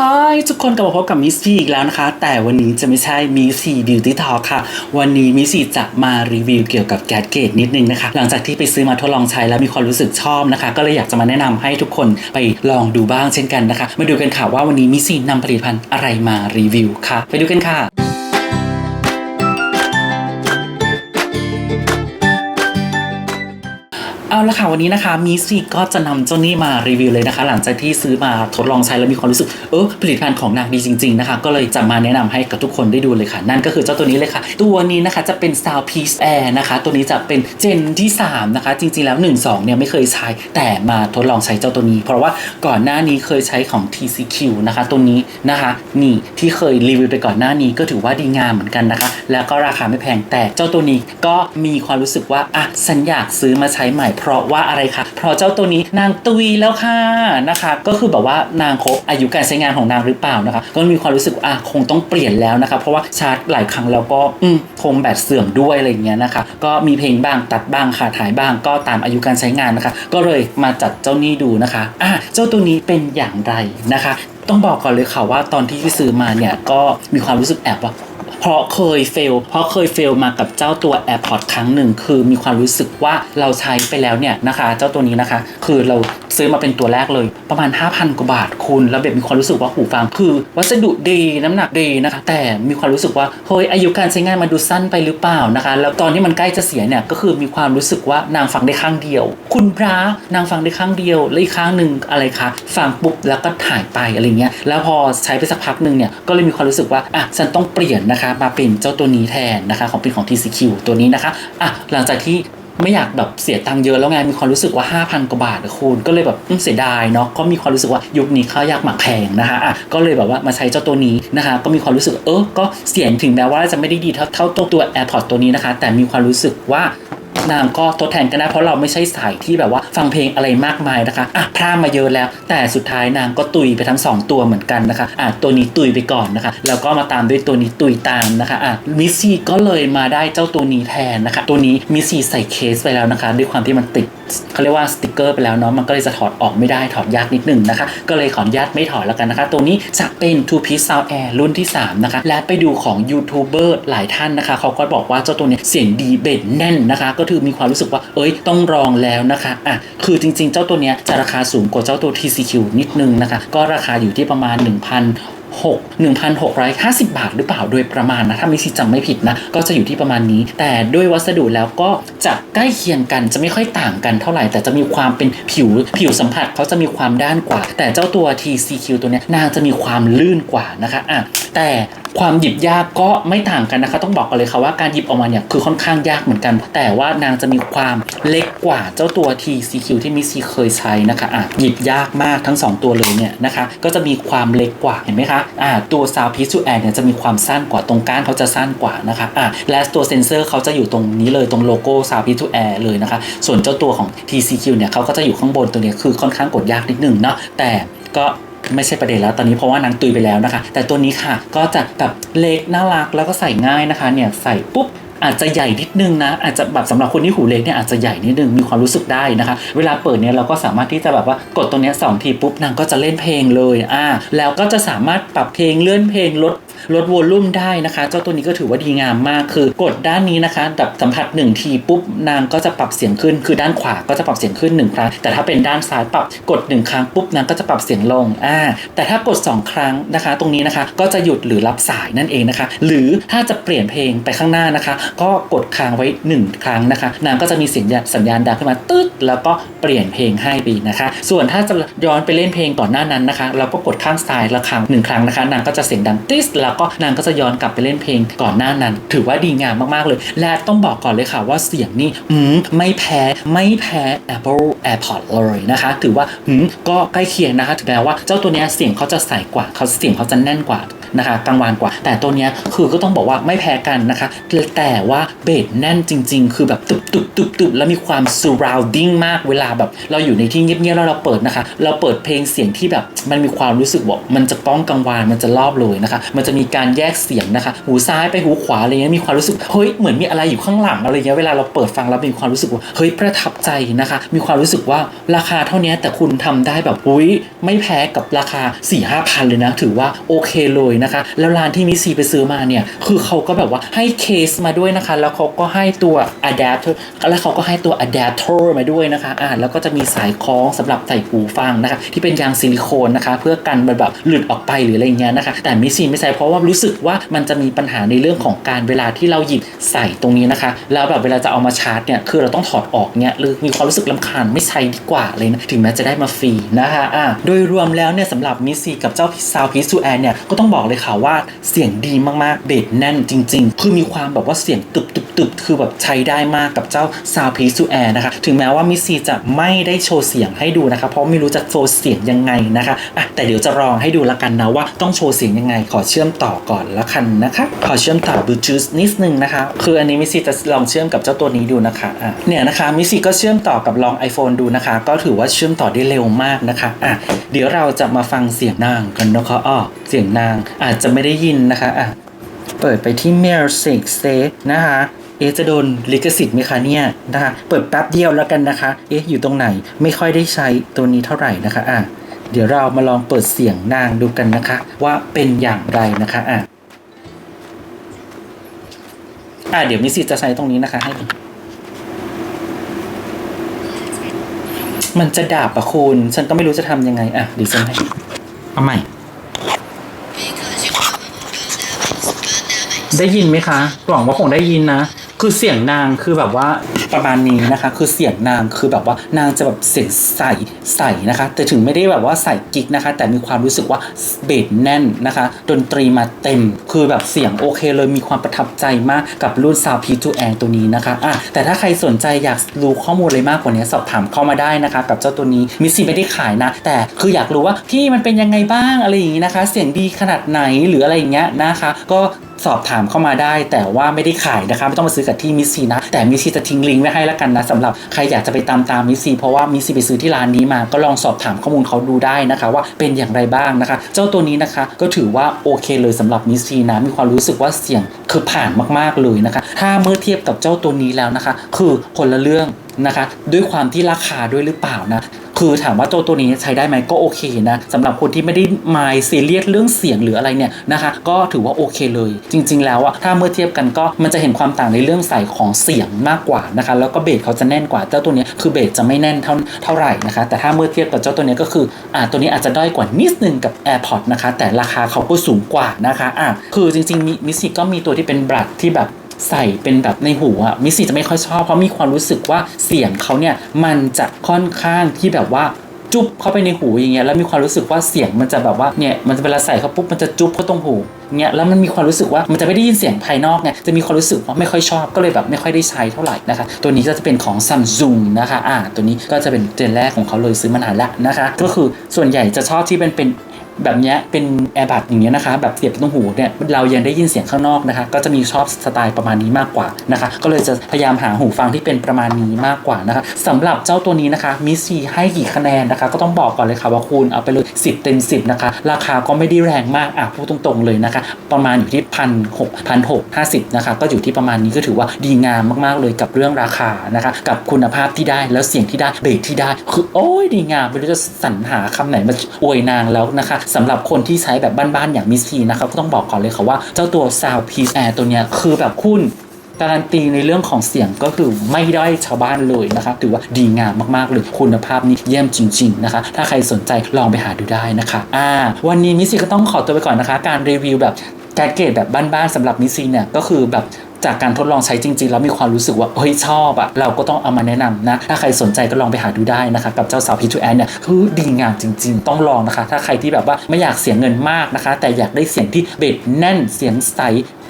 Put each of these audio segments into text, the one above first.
Hi ทุกคนกลับมาพบกับมิสซี่อีกแล้วนะคะ แต่วันนี้จะไม่ใช่มิสซี่บิวตี้ทอค่ะ วันนี้มิสซี่จะมารีวิวเกี่ยวกับแกดเกตนิดนึงนะคะ หลังจากที่ไปซื้อมาทดลองใช้แล้วมีความรู้สึกชอบนะคะ ก็เลยอยากจะมาแนะนำให้ทุกคนไปลองดูบ้างเช่นกันนะคะ มาดูกันค่ะว่าวันนี้มิสซี่นำผลิตภัณฑ์อะไรมารีวิวค่ะ ไปดูกันค่ะ เอาละค่ะวันนี้นะคะมิสซี่ก็จะนำเจ้านี่มารีวิวเลยนะคะ หลังจากที่ซื้อมาทดลองใช้แล้วมีความรู้สึกเออผลิตภัณฑ์ของนางดีจริง ๆนะคะ ก็เลยจะมาแนะนำให้กับทุกคนได้ดูเลยค่ะ นั่นก็คือเจ้าตัวนี้เลยค่ะ ตัวนี้นะคะจะเป็น Sound Peace Air นะคะ ตัวนี้จะเป็นเจนที่ 3 นะคะ จริง ๆแล้ว 1 2เนี่ยไม่เคยใช้แต่มาทดลองใช้เจ้าตัวนี้ เพราะว่าก่อนหน้านี้เคยใช้ของ TCQ นะคะตัวนี้นะคะนี่ที่เคยรีวิวไปก่อนหน้านี้ก็ถือว่าดีงามเหมือนกันนะคะ แล้วก็ราคาไม่แพงแต่เจ้าตัวนี้ก็มีความรู้สึกว่าอะฉันอยากซื้อมาใช้ใหม่เพราะว่าอะไรคะเพราะเจ้าตัวนี้นางตุยแล้วค่ะนะคะ ก็คือแบบว่านางครบอายุการใช้งานของนางหรือเปล่านะคะ ก็มีความรู้สึกอะคงต้องเปลี่ยนแล้วนะคะ เพราะว่าชาร์จหลายครั้งแล้วก็อืมคงแบตเสื่อมด้วยอะไรอย่างเงี้ยนะคะ ก็มีเพลงบ้างตัดบ้างขาดหายบ้างก็ตามอายุการใช้งานนะคะ ก็เลยมาจัดเจ้านี้ดูนะคะอะเจ้าตัวนี้เป็นอย่างไรนะคะ ต้องบอกก่อนเลยค่ะว่าตอนที่ซื้อมาเนี่ยก็มีความรู้สึกแอบว่า เพราะเคยเฟล เพราะเคยเฟลมากับเจ้าตัว AirPods ครั้งหนึ่ง คือมีความรู้สึกว่าเราใช้ไปแล้วเนี่ยนะคะ เจ้าตัวนี้นะคะ คือเราซื้อมาเป็นตัวแรกเลย ประมาณ 5,000 กว่าบาทคุณ แล้วแบบมีความรู้สึกว่าหูฟังคือ วัสดุดีน้ำหนักดีนะคะแต่มีความรู้สึกว่าเฮ้ยอายุการใช้งานมันดูสั้นไปหรือเปล่านะคะ แล้วตอนที่มันใกล้จะเสียเนี่ยก็คือมีความรู้สึกว่านางฟังได้ข้างเดียว คุณพระนางฟังได้ข้างเดียวแล้วอีกข้างหนึ่งอะไรคะฟังปุ๊บแล้วก็ถ่ายไปอะไรเงี้ยแล้วพอใช้ไปสักพักหนึ่งเนี่ยก็เลยมีความรู้สึกว่าอะฉันต้องเปลี่ยนนะคะมาเป็นเจ้าตัวนี้แทนนะคะของเป็นของ TCQ ตัวนี้นะคะอะหลังจากที่ ไม่อยากแบบเสียตังค์เยอะแล้วไงมีความรู้สึกว่า 5,000กว่าบาทคุณก็เลยแบบเสียดายเนาะก็มีความรู้สึกว่ายุคนี้ข้าวยากหมักแพงนะคะอะก็เลยแบบว่ามาใช้เจ้าตัวนี้นะคะ ก็มีความรู้สึกเออก็เสียงถึงแม้ว่าจะไม่ได้ดีเท่าเท่าตัวตัว AirPods ตัวนี้นะคะ แต่มีความรู้สึกว่า นางก็ทดแทนกันได้เพราะเราไม่ใช่สายที่แบบว่าฟังเพลงอะไรมากมายนะคะอะพลาดมาเยอะแล้ว แต่สุดท้ายนางก็ตุยไปทั้ง 2 ตัวเหมือนกันนะคะอะตัวนี้ตุยไปก่อนนะคะแล้วก็มาตามด้วยตัวนี้ตุยตามนะคะอะมิสซี่ก็เลยมาได้เจ้าตัวนี้แทนนะคะ ตัวนี้มิสซี่ใส่เคสไปแล้วนะคะ ด้วยความที่มันติดเขาเรียกว่าสติกเกอร์ไปแล้วเนาะมันก็เลยจะถอดออกไม่ได้ถอดยากนิดหนึ่งนะคะ ก็เลยขออนุญาตไม่ถอดแล้วกันนะคะ ตัวนี้จะเป็น Two Piece Sound Air รุ่นที่ 3 นะคะ และไปดูของยูทูบเบอร์หลายท่านนะคะ เขาก็บอกว่าเจ้าตัวนี้เสียงดีเบสแน่นนะคะก็คือมีความรู้สึกว่า เอ้ยต้องลองแล้วนะคะอะคือจริงๆ เจ้าตัวเนี้ยจะราคาสูงกว่าเจ้าตัว TCQ นิดนึงนะคะ ก็ราคาอยู่ที่ประมาณ 1,000 6 1,650 บาทหรือเปล่าโดยประมาณนะ ถ้ามิสิจำไม่ผิดนะ ก็จะอยู่ที่ประมาณนี้ แต่ด้วยวัสดุแล้วก็จะใกล้เคียงกันจะไม่ค่อยต่างกันเท่าไหร่ แต่จะมีความเป็นผิวผิวสัมผัสเขาจะมีความด้านกว่า แต่เจ้าตัว TCQ ตัวเนี้ยนางจะมีความลื่นกว่านะคะอะแต่ ความหยิบยากก็ไม่ต่างกันนะคะ ต้องบอกกันเลยค่ะว่าการหยิบออกมาเนี่ยคือค่อนข้างยากเหมือนกัน แต่ว่านางจะมีความเล็กกว่าเจ้าตัว TCQ ที่มิซี่เคยใช้นะคะอะหยิบยากมากทั้ง 2 ตัวเลยเนี่ยนะคะ ก็จะมีความเล็กกว่าเห็นไหมคะอ่าตัว Sound Piece to Air เนี่ยจะมีความสั้นกว่าตรงก้านเขาจะสั้นกว่านะคะอะและตัวเซนเซอร์เขาจะอยู่ตรงนี้เลยตรงโลโก้ Sound Piece to Air เลยนะคะ ส่วนเจ้าตัวของ TCQ เนี่ยเขาก็จะอยู่ข้างบนตัวเนี้ยคือค่อนข้างกดยากนิดนึงเนาะแต่ก็ ไม่ใช่ประเด็นแล้วตอนนี้เพราะว่านางตุยไปแล้วนะคะ แต่ตัวนี้ค่ะก็จะแบบเล็กน่ารักแล้วก็ใส่ง่ายนะคะเนี่ยใส่ปุ๊บอาจจะใหญ่นิดนึงนะอาจจะแบบสำหรับคนที่หูเล็กเนี่ยอาจจะใหญ่นิดนึงมีความรู้สึกได้นะคะ เวลาเปิดเนี่ยเราก็สามารถที่จะแบบว่ากดตรงเนี้ยสองทีปุ๊บนางก็จะเล่นเพลงเลยอ่าแล้วก็จะสามารถปรับเพลงเลื่อนเพลงลด ลดวอลลุ่มได้นะคะ เจ้าตัวนี้ก็ถือว่าดีงามมากคือกดด้านนี้นะคะแบบสัมผัสหนึ่งทีปุ๊บนางก็จะปรับเสียงขึ้น คือด้านขวาก็จะปรับเสียงขึ้นหนึ่งครั้งแต่ถ้าเป็นด้านซ้ายปรับกดหนึ่งครั้งปุ๊บนางก็จะปรับเสียงลงอ่าแต่ถ้ากด 2 ครั้งนะคะ ตรงนี้นะคะก็จะหยุดหรือรับสายนั่นเองนะคะ หรือถ้าจะเปลี่ยนเพลงไปข้างหน้านะคะ ก็กดค้างไว้ 1 ครั้งนะคะ นางก็จะมีเสัญญาณสัญญาณดังขึ้นมาตึ๊ดแล้วก็เปลี่ยนเพลงให้ไปนะคะ ส่วนถ้าจะย้อนไปเล่นเพลงก่อนหน้านั้นนะคะ เราก็กดข้างซ้ายละครั้งหนึ่งครั้งนะคะนางก็จะเสียงดังติสแล้แล้วก็นางก็จะย้อนกลับไปเล่นเพลงก่อนหน้านั้น ถือว่าดีงามมากๆเลย และต้องบอกก่อนเลยค่ะว่าเสียงนี่อืมไม่แพ้ไม่แพ้ Apple AirPod เลยนะคะ ถือว่าอืมก็ใกล้เคียงนะคะถึงแม้ว่าเจ้าตัวนี้เสียงเขาจะใสกว่าเขาเสียงเขาจะแน่นกว่า นะคะกลางวานกว่า แต่ตัวเนี้ยคือก็ต้องบอกว่าไม่แพ้กันนะคะ แต่ว่าเบสแน่นจริง ๆ คือแบบตึบตึบตึบตึบแล้วมีความ surrounding มากเวลาแบบ เราอยู่ในที่เงียบๆแล้วเราเปิดนะคะ เราเปิดเพลงเสียงที่แบบมันมีความรู้สึกว่ามันจะป้องกังวานมันจะรอบเลยนะคะ มันจะมีการแยกเสียงนะคะ หูซ้ายไปหูขวาอะไรเงี้ยมีความรู้สึกเฮ้ยเหมือนมีอะไรอยู่ข้างหลังอะไรเงี้ยเวลาเราเปิดฟังแล้วมีความรู้สึกว่าเฮ้ยประทับใจนะคะ มีความรู้สึกว่าราคาเท่านี้แต่คุณทำได้แบบอุ้ยไม่แพ้กับราคา4ี่ห้าพันเลยนะ ถือว่าโอเคเลยนะคะ แล้วร้านที่มิซีไปซื้อมาเนี่ย คือเขาก็แบบว่าให้เคสมาด้วยนะคะ แล้วเขาก็ให้ตัว adapter แล้วเขาก็ให้ตัว adapter มาด้วยนะคะอ่าแล้วก็จะมีสายคล้องสำหรับใส่หูฟังนะคะ ที่เป็นยางซิลิโคนนะคะ เพื่อกันมันแบบหลุดออกไปหรืออะไรเงี้ยนะคะ แต่มิซีไม่ใส่เพราะว่ารู้สึกว่ามันจะมีปัญหาในเรื่องของการเวลาที่เราหยิบใส่ตรงนี้นะคะ แล้วแบบเวลาจะเอามาชาร์จเนี่ยคือเราต้องถอดออกเนี่ยหรือมีความรู้สึกลำคาญไม่ใช้ดีกว่าเลยนะถึงแม้จะได้มาฟรีนะคะอ่าโดยรวมแล้วเนี่ยสำหรับมิซีกับเจ้าซาวพีซูแอนเนี่ยก็ต้องบอกเลยค่ะว่าเสียงดีมากๆ เบสแน่นจริง ๆ คือมีความแบบว่าเสียงตึบตึบตึบคือแบบใช้ได้มากกับเจ้าซาวพีซูแอนนะคะ ถึงแม้ว่ามิซีจะไม่ได้โชว์เสียงให้ดูนะคะ เพราะไม่รู้จะโชว์เสียงยังไงนะคะอะแต่เดี๋ยวจะลองให้ดูละกันนะว่าต้องโชว์เสียงยังไง ขอเชื่อมต่อก่อนละกันนะคะ ขอเชื่อมต่อบลูทูธนิดนึงนะคะ คืออันนี้มิซีจะลองเชื่อมกับเจ้าตัวนี้ดูนะคะอะเนี่ยนะคะมิซีก็เชื่อมต่อกับลอง iPhone ดูนะคะ ก็ถือว่าเชื่อมต่อได้เร็วมากนะคะอะเดี๋ยวเราจะมาฟังเสียงนางกันนะคะอ้อเสียงนางอาจจะไม่ได้ยินนะคะอะเปิดไปที่ Music State นะคะเอจะโดนลิขสิทธิ์ไหมคะเนี่ยนะคะเปิดแป๊บเดียวแล้วกันนะคะ เอ๊ะอยู่ตรงไหนไม่ค่อยได้ใช้ตัวนี้เท่าไหร่นะคะอะเดี๋ยวเรามาลองเปิดเสียงนางดูกันนะคะ ว่าเป็นอย่างไรนะคะอะอะเดี๋ยวมิสซิจะใช้ตรงนี้นะคะให้มันจะดาบอะคุณ ฉันก็ไม่รู้จะทำยังไง อะดิฉันให้เอาใหม่ ได้ยินไหมคะหวังว่าคงได้ยินนะ คือเสียงนางคือแบบว่าประมาณนี้นะคะ คือเสียงนางคือแบบว่านางจะแบบเสียงใสใสนะคะ แต่ถึงไม่ได้แบบว่าใส่กิกนะคะ แต่มีความรู้สึกว่าเบสแน่นนะคะ ดนตรีมาเต็ม คือแบบเสียงโอเคเลยมีความประทับใจมากกับรุ่น Sound P2 a ตัวนี้นะคะอะแต่ถ้าใครสนใจอยากรู้ข้อมูลอะไรมากกว่านี้สอบถามเข้ามาได้นะคะ กับเจ้าตัวนี้มิสซี่ไม่ได้ขายนะ แต่คืออยากรู้ว่าพี่มันเป็นยังไงบ้างอะไรอย่างนี้นะคะ เสียงดีขนาดไหนหรืออะไรอย่างเงี้ยนะคะ ก็ สอบถามเข้ามาได้ แต่ว่าไม่ได้ขายนะคะไม่ต้องมาซื้อกับที่มิสซีนะ แต่มิสซีจะทิ้งลิงก์ไว้ให้แล้วกันนะสำหรับใครอยากจะไปตามตามมิสซีเพราะว่ามิสซีไปซื้อที่ร้านนี้มาก็ลองสอบถามข้อมูลเขาดูได้นะคะ ว่าเป็นอย่างไรบ้างนะคะ เจ้าตัวนี้นะคะก็ถือว่าโอเคเลยสำหรับมิสซีนะมีความรู้สึกว่าเสียงคือผ่านมากๆเลยนะคะ ถ้าเมื่อเทียบกับเจ้าตัวนี้แล้วนะคะ คือคนละเรื่องนะคะ ด้วยความที่ราคาด้วยหรือเปล่านะ คือถามว่าตัวตัวนี้ใช้ได้ไหมก็โอเคนะสำหรับคนที่ไม่ได้มายซีเรียสเรื่องเสียงหรืออะไรเนี่ยนะคะก็ถือว่าโอเคเลย จริง ๆ แล้วอะถ้าเมื่อเทียบกันก็มันจะเห็นความต่างในเรื่องใส่ของเสียงมากกว่านะคะแล้วก็เบสเขาจะแน่นกว่าเจ้าตัวนี้คือเบสจะไม่แน่นเท่าเท่าไหร่นะคะ แต่ถ้าเมื่อเทียบกับเจ้าตัวนี้ก็คืออ่าตัวนี้อาจจะด้อยกว่านิดนึงกับ AirPods นะคะ แต่ราคาเขาก็สูงกว่านะคะอะคือจริงๆมิมิสิก็มีตัวที่เป็นบลัดที่แบบ ใส่เป็นแบบในหูอะมิสซี่จะไม่ค่อยชอบเพราะมีความรู้สึกว่าเสียงเขาเนี่ยมันจะค่อนข้างที่แบบว่าจุ๊บเข้าไปในหูอย่างเงี้ยแล้วมีความรู้สึกว่าเสียงมันจะแบบว่าเนี่ยมันจะเวลาใส่เข้าปุ๊บมันจะจุ๊บเข้าตรงหูเงี้ยแล้วมันมีความรู้สึกว่ามันจะไม่ได้ยินเสียงภายนอกไงจะมีความรู้สึกว่าไม่ค่อยชอบก็เลยแบบไม่ค่อยได้ใช้เท่าไหร่นะคะตัวนี้ก็จะเป็นของ Samsung นะคะอ่าตัวนี้ก็จะเป็นเจนแรกของเขาเลยซื้อมานานละนะคะ ก็คือส่วนใหญ่จะชอบที่เป็นเป็น แบบเนี้ยเป็นแอร์บัดอย่างเงี้ยนะคะ แบบเสียบตรงหูเนี่ยเรายังได้ยินเสียงข้างนอกนะคะ ก็จะมีชอบสไตล์ประมาณนี้มากกว่านะคะ ก็เลยจะพยายามหาหูฟังที่เป็นประมาณนี้มากกว่านะคะสำหรับเจ้าตัวนี้นะคะมิซีให้กี่คะแนนนะคะ ก็ต้องบอกก่อนเลยค่ะว่าคุณเอาไปเลย 10 เต็ม 10 นะคะ ราคาก็ไม่ได้แรงมากอะพูดตรงๆเลยนะคะ ประมาณอยู่ที่พันหกพันหกห้าสิบนะคะก็อยู่ที่ประมาณนี้ก็ถือว่าดีงามมากๆเลยกับเรื่องราคานะคะ กับคุณภาพที่ได้แล้วเสียงที่ได้เบสที่ได้ คือโอ้ยดีงามไม่รู้จะสรรหาคำไหนมาอวยนางแล้วนะคะสำหรับคนที่ใช้แบบบ้านๆอย่างมิสซีนะคะก็ต้องบอกก่อนเลยค่ะว่าเจ้าตัว Sound Peace Air ตัวเนี้ยคือแบบคุณการันตีในเรื่องของเสียงก็คือไม่ด้อยชาวบ้านเลยนะคะถือว่าดีงามมากๆเลยคุณภาพนี่เยี่ยมจริง ๆนะคะ ถ้าใครสนใจลองไปหาดูได้นะคะอ่าวันนี้มิสซีก็ต้องขอตัวไปก่อนนะคะ การรีวิวแบบแกดเกตแบบบ้านๆสำหรับมิสซีเนี่ยก็คือแบบ จากการทดลองใช้จริง ๆ แล้วมีความรู้สึกว่าเฮ้ยชอบอะเราก็ต้องเอามาแนะนำนะ ถ้าใครสนใจก็ลองไปหาดูได้นะคะ กับเจ้าสาวพีทูแอนเนี่ยคือดีงามจริง ๆ ต้องลองนะคะ ถ้าใครที่แบบว่าไม่อยากเสียเงินมากนะคะ แต่อยากได้เสียงที่เบ็ดแน่นเสียงใส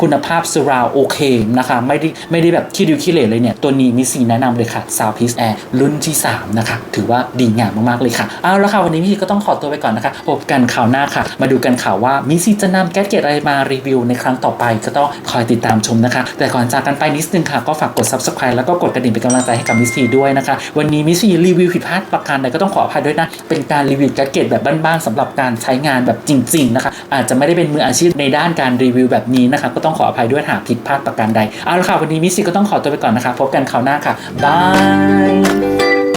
คุณภาพ surround โอเคนะคะ ไม่ได้ไม่ได้แบบขี้ดิวขี้เหร่เลยเนี่ย ตัวนี้มิซีแนะนำเลยค่ะ Sound Peace Air รุ่นที่ 3 นะคะ ถือว่าดีงามมาก ๆ เลยค่ะ เอาละค่ะ วันนี้มิซีก็ต้องขอตัวไปก่อนนะคะ พบกันข่าวหน้าค่ะ มาดูกันข่าวว่ามิซีจะนำแก๊สเกตอะไรมารีวิวในครั้งต่อไปก็ต้องคอยติดตามชมนะคะ แต่ก่อนจากกันไปนิดนึงค่ะ ก็ฝากกด subscribe แล้วก็กดกระดิ่งเป็นกำลังใจให้กับมิซีด้วยนะคะ วันนี้มิซีรีวิวผิดพลาดประการใดก็ต้องขออภัยด้วยนะเป็นการรีวิวแก๊สเกตแบบบ้านๆสำหรับการใช้งานแบบจริง ๆ นะคะ อาจจะไม่ได้เป็นมืออาชีพในด้านการรีวิวแบบนี้นะคะก็ต้องขออภัยด้วยหากผิดพลาดประการใด เอาละค่ะ วันนี้มิสซี่ก็ต้องขอตัวไปก่อนนะคะ พบกันคราวหน้าค่ะ บาย